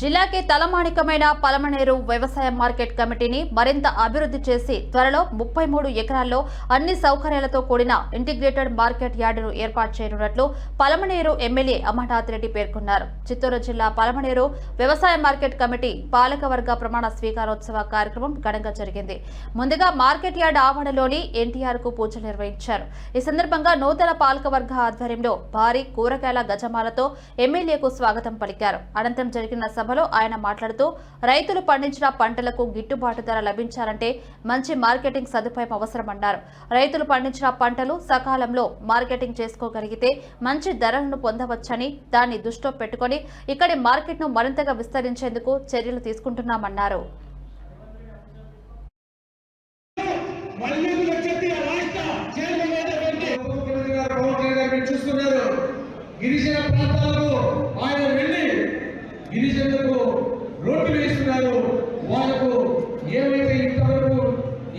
జిల్లాకి తలమాణికమైన పలమనేరు వ్యవసాయ మార్కెట్ కమిటీని మరింత అభివృద్ధి చేసి త్వరలో ముప్పై మూడు ఎకరాల్లో అన్ని సౌకర్యాలతో కూడిన ఇంటిగ్రేటెడ్ మార్కెట్ యార్డును ఏర్పాటు చేయనున్నట్లు పలమనేరు ఎమ్మెల్యే అమర్నాథ్ రెడ్డి పేర్కొన్నారు. చిత్తూరు జిల్లా పలమనేరు వ్యవసాయ మార్కెట్ కమిటీ పాలకవర్గ ప్రమాణ స్వీకారోత్సవ కార్యక్రమం ఘనంగా జరిగింది. ముందుగా మార్కెట్ యార్డ్ ఆవరణలోని ఎన్టీఆర్కు పూజలు నిర్వహించారు. ఈ సందర్భంగా నూతన పాలకవర్గ ఆధ్వర్యంలో భారీ కూరగాయల గజమాలతో ఎమ్మెల్యేకు స్వాగతం పలికారు. అనంతరం జరిగిన సభలో ఆయన మాట్లాడుతూ రైతులు పండించిన పంటలకు గిట్టుబాటు ధర లభించాలంటే మంచి మార్కెటింగ్ సదుపాయం అవసరమన్నారు. రైతులు పండించిన పంటలు సకాలంలో మార్కెటింగ్ చేసుకోగలిగితే మంచి ధరలను పొందవచ్చని దాన్ని దృష్టిలో పెట్టుకొని ఇక్కడి మార్కెట్ను మరింతగా విస్తరించేందుకు చర్యలు తీసుకుంటున్నామన్నారు. మల్లెలు వచ్చేది ఆ రాష్ట్ర చైర్మన్ అయినటువంటి ముఖ్యమంత్రి గారు పవన్ కళ్యాణ్ గారు మీరు చూస్తున్నారు గిరిజన ప్రాంతాలకు ఆయన వెళ్ళి గిరిజనులకు రోడ్లు వేస్తున్నారు వాళ్ళకు ఏమైతే ఇంతవరకు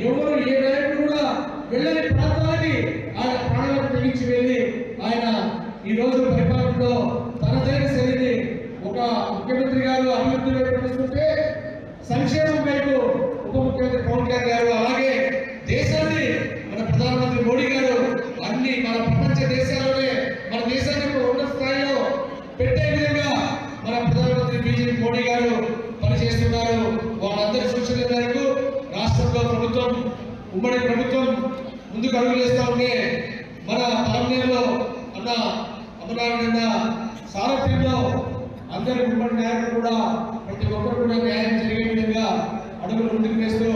ఎవరు ఏ నాయకుడు కూడా వెళ్ళని ప్రాంతాలకి ఆయన ప్రాణాలకు తెగించి వెళ్ళి ఆయన ఈ రోజు పరిపాలనలో తనదైన శైలిని ఒక ముఖ్యమంత్రి గారు అభివృద్ధి వైపు తీసుకుంటే సంక్షేమం వైపు ఉప ముఖ్యమంత్రి పవన్ కళ్యాణ్ గారు అలాగే దేశాన్ని మన ప్రధానమంత్రి మోడీ గారు అన్ని మన ప్రపంచ దేశాల్లోనే మన దేశాన్ని ఒక ఉన్నత స్థాయిలో పెట్టే విధంగా మన ప్రధానమంత్రి బీజేపీ మోడీ గారు పనిచేస్తున్నారు వాళ్ళందరి సూచనల మేరకు రాష్ట్రంలో ప్రభుత్వం ఉమ్మడి ప్రభుత్వం ముందుకు అడుగులేస్తా ఉంటే మన పాలనలో అన్న అమరావతి సారథ్యంలో అందరి ఉమ్మడి నాయకులు కూడా ప్రతి ఒక్కరు కూడా న్యాయం జరిగే విధంగా అడుగులు ముందుకు వేస్తూ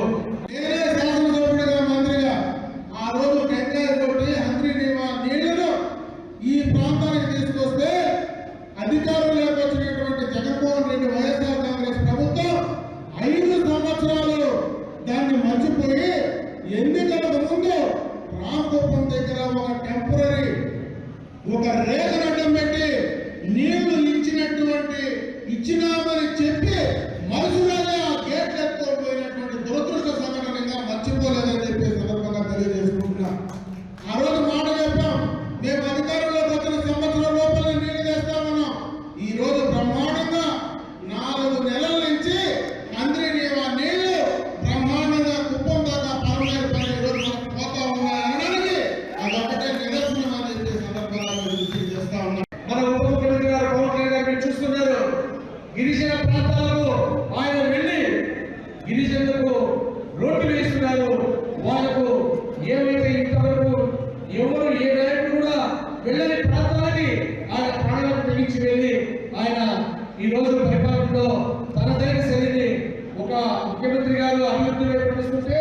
నేనే శాసనసభ్యుడిగా మంత్రిగా ఆ రోజు టెంకాయ కొట్టి హంద్రి నీవా నీళ్ళను ఈ ప్రాంతానికి తీసుకొస్తే అధికారంలోకి వచ్చినటువంటి జగన్మోహన్ రెడ్డి వైఎస్ఆర్ కాంగ్రెస్ ప్రభుత్వం ఐదు సంవత్సరాలు దాన్ని మర్చిపోయి ఎన్నికలకు ముందు రామకుప్పం దగ్గర ఒక టెంపరీ ఒక రేఖను అడ్డం పెట్టి నీళ్ళు ఇచ్చినటువంటి ఇచ్చినామని చెప్పి మరుసరాలే ఆ గేట్లు ఎత్తుకొని పోయినటువంటి దురదృష్ట సంఘటనగా మర్చిపోలేదని చెప్పి సందర్భంగా తెలియజేసుకుంటున్నా. గిరిజన ప్రాంతాలకు ఆయన వెళ్ళి గిరిజనులకు రోడ్లు వేస్తున్నారు. వాళ్ళకు ఏమైతే ఇంతవరకు ఎవరు ఏ నాయకుడు కూడా వెళ్ళని ప్రాంతాలకి ఆయన ప్రాణాలకు తెగించి వెళ్ళి ఆయన ఈ రోజు పరిపాలనలో తనదైన శైలిని ఒక ముఖ్యమంత్రి గారు అభివృద్ధి వైపు తీసుకుంటే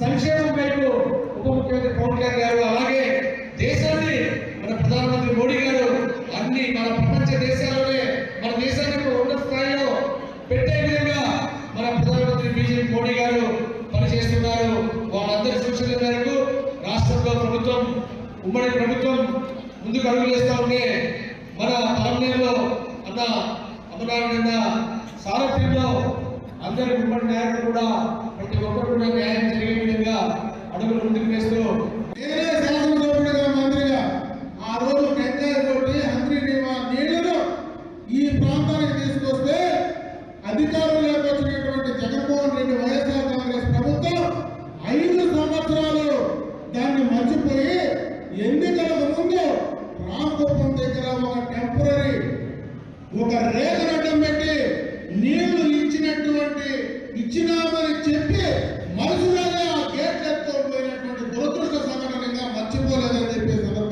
సంక్షేమం వైపు ఉప ముఖ్యమంత్రి పవన్ కళ్యాణ్ గారు అలాగే దేశాన్ని మన ప్రధానమంత్రి మోడీ గారు అన్ని మన ప్రపంచ దేశాల్లోనే మన దేశాన్ని ఒక ఉన్నత స్థాయిలో పెట్టే విధంగా మన ప్రధానమంత్రి మోడీ గారు పనిచేస్తున్నారు. వాళ్ళందరి సూచనల మేరకు రాష్ట్రంలో ప్రభుత్వం ఉమ్మడి ప్రభుత్వం ముందుకు అడుగులేస్తూ ఉంటే మన పాలనలో అన్న అమరావతి సారథ్యంలో అందరి ఉమ్మడి నాయకులు కూడా ప్రతి ఒక్కరు కూడా న్యాయం జరిగే విధంగా అడుగులు ముందుకు వేస్తూ జగన్మోహన్ రెడ్డి వైఎస్ఆర్ కాంగ్రెస్ ప్రభుత్వం ఐదు సంవత్సరాలు దాన్ని మర్చిపోయి ఎన్నికల ముందు రామకుప్పం దగ్గర ఒక టెంపరీ ఒక రేఖ రడ్డం పెట్టి నీళ్ళు ఇచ్చినటువంటి ఇచ్చిన